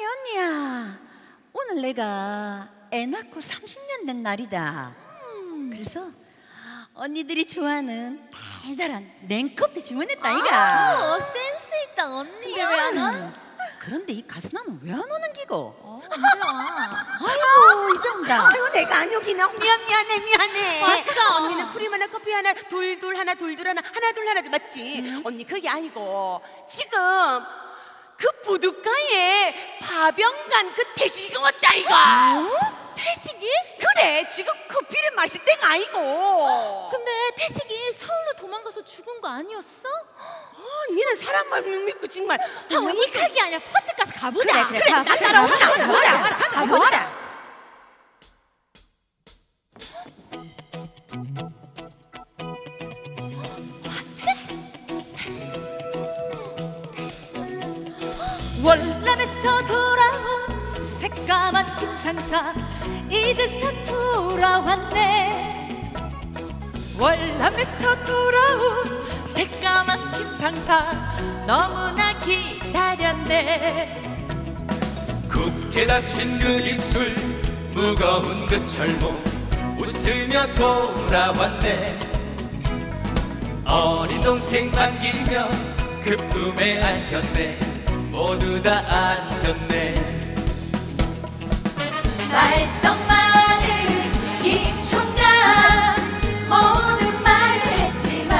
언니 언니야. 오늘 내가 애 낳고 30년 된 날이다. 그래서 언니들이 좋아하는 달달한 냉커피 주문했다 이가. 어, 센스 있다 언니 왜안 와? 음, 그런데 이 가수나는 왜 안 오는 기고? 어, 언제 와? 아이고 이제 온다 아이고 내가 안 오기나? 미안 미안해 미안해. 왔어. 언니는 프리마나 커피 하나 둘둘 하나 둘둘 하나 하나 둘 하나 둘 맞지? 음. 언니 그게 아니고 지금 그 부둣가에 파병간 그 태식이가 왔다 이가 어? 태식이? 그래 지금 커피를 마실 때가 아니고. 근데 태식이 서울로 도망가서 죽은 거 아니었어? 어, 니는 사람 말 믿고 정말. 형 이칼기 아니라 퍼뜩 가서 가보자. 그래 그래. 그래, 나 따라오자, 가보자. 가보자, 월남에서 돌아온 새까만 김상사 이제서 돌아왔네. 월남에서 돌아온 새까만 김상사 너무나 기다렸네. 굳게 닫힌 그 입술 무거운 그 철모 웃으며 돌아왔네. 어린 동생 반기며 그 품에 안겼네 모두 다 안겼네. 말썽 많은 김총각 모든 말을 했지만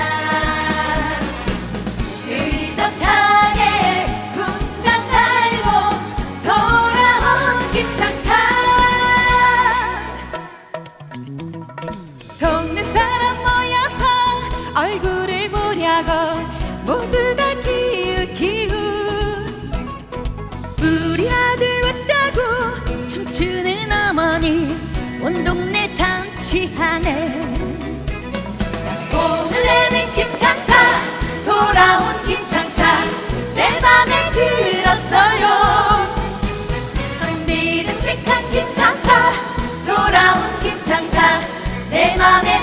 의젓하게 훈장 달고 돌아온 김상사. 동네 사람 모여서 얼굴을 보려고 모두 잔치하네 봄을 내는 김상사 돌아온 김상사 내 맘에 들었어요. 믿음직한 김상사 돌아온 김상사 내 맘에